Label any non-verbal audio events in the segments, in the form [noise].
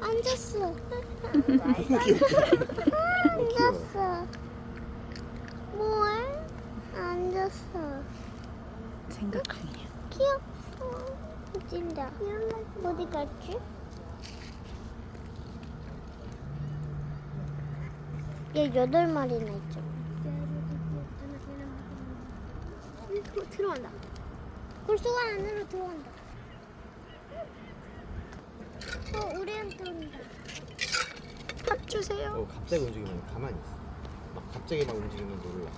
앉았어. 너무 귀엽다. 앉았어. 뭘? 앉았어. 생각 중이야. 귀엽어. 웃긴다. 어디 갔지? 얘 여덟 마리나 있죠. 들어간다. 골수가 안으로 들어간다. 어, 우리한테 온다. 밥 주세요. 어, 갑자기 움직이면 가만히 있어. 막 갑자기 막 움직이면 놀라.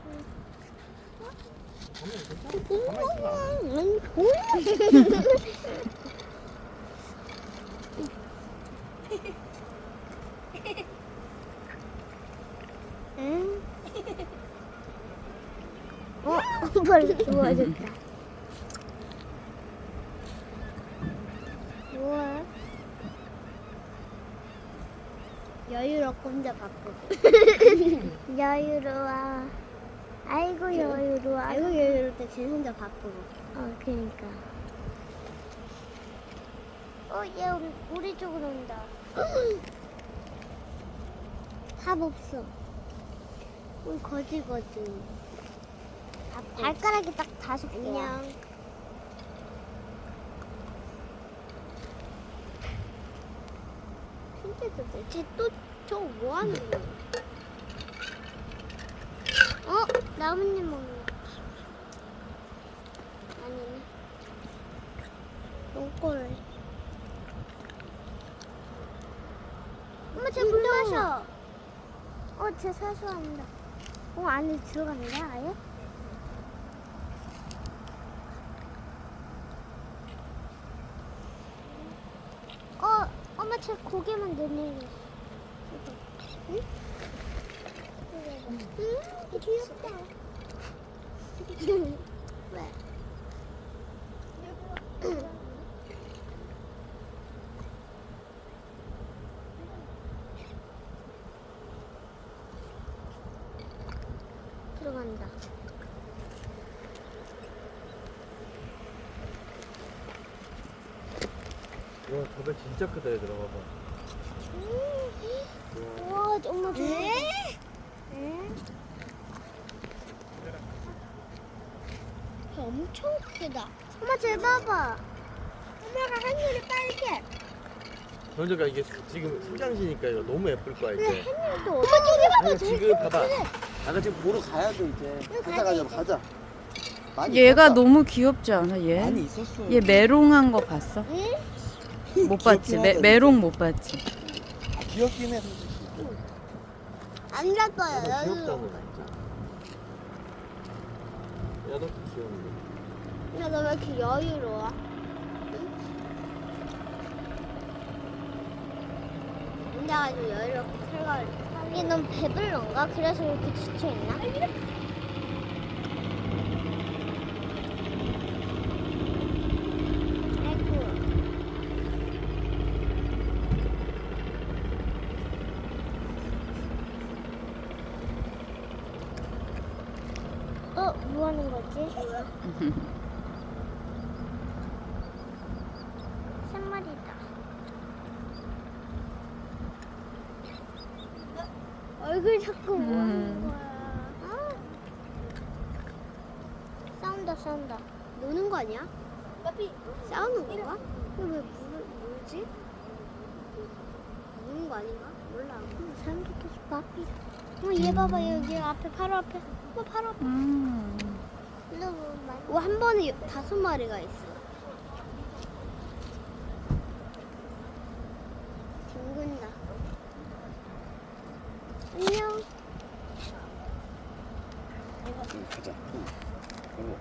가만히 있어. 가만히 있으면 안 돼. 응? 어? [laughs] 벌써 좋아졌다. 뭐야? 여유롭고 혼자 바쁘고. [laughs] 여유로워. 아이고 여유로워. 아이고 여유로울 때 제일 혼자 바쁘고. 어, 그니까. 어, 얘 우- 우리 쪽으로 온다. [gasps] 답 없어. 우리 거지 거지. 발가락이 딱 다섯 개야. 안녕. 진짜 도대체 또저 뭐 하는 거야? 어? 나뭇잎 먹는 거. 아니네. 똥꼬를. 엄마 쟤물 마셔. 어, 쟤 사수한다. 어, 안에 들어갔는데, 아예? 어, 엄마 쟤 고개만 내밀고. 응? 응? 귀엽다. 왜? 들어간다. 와, 저별 진짜 크다 얘들아 봐봐. 우와, 엄마 저. 응? 엄청 크다. 엄마 쟤 봐봐. 엄마가 하늘이 빨개. 현재가 이게 지금 성장시니까 이거 너무 예쁠 거야 이제. 하늘도 엄마 저기 봐봐. 아니, 지금 봐봐. 아까 지금 보러 가야 돼 이제. 가자 가자 가자. 많이 얘가 있었다. 너무 귀엽지 않아? 얘? 많이 있었어. 얘 메롱한 거 봤어? 응? [laughs] 못 봤지? 메, 하다, 메롱 못 봤지? 귀엽긴 해 솔직히. 안 잡아요. 너무 귀엽다 여기로. 너 진짜. 야너 귀여운데. 근데 너 왜 이렇게 여유로워? 혼자가지고 여유롭게 살갈. 이게 넌 배불른가? 그래서 이렇게 지쳐 있나? 아이고. 어, 뭐 하는 거지? [laughs] 세 마리다. 얼굴 자꾸 뭐 하는 음. 거야? 아. 싸운다, 싸운다. 노는 거 아니야? 싸우는 건가? 왜 물, 물지? 노는 거 아닌가? 몰라. 사람들 계속 바삐. 어, 얘 봐봐, 여기 앞에, 바로 앞에. 어, 바로 앞에. 음. 오, 한 번에 다섯 마리가 있어. 뒹군다. 안녕. 응, 가자. 응.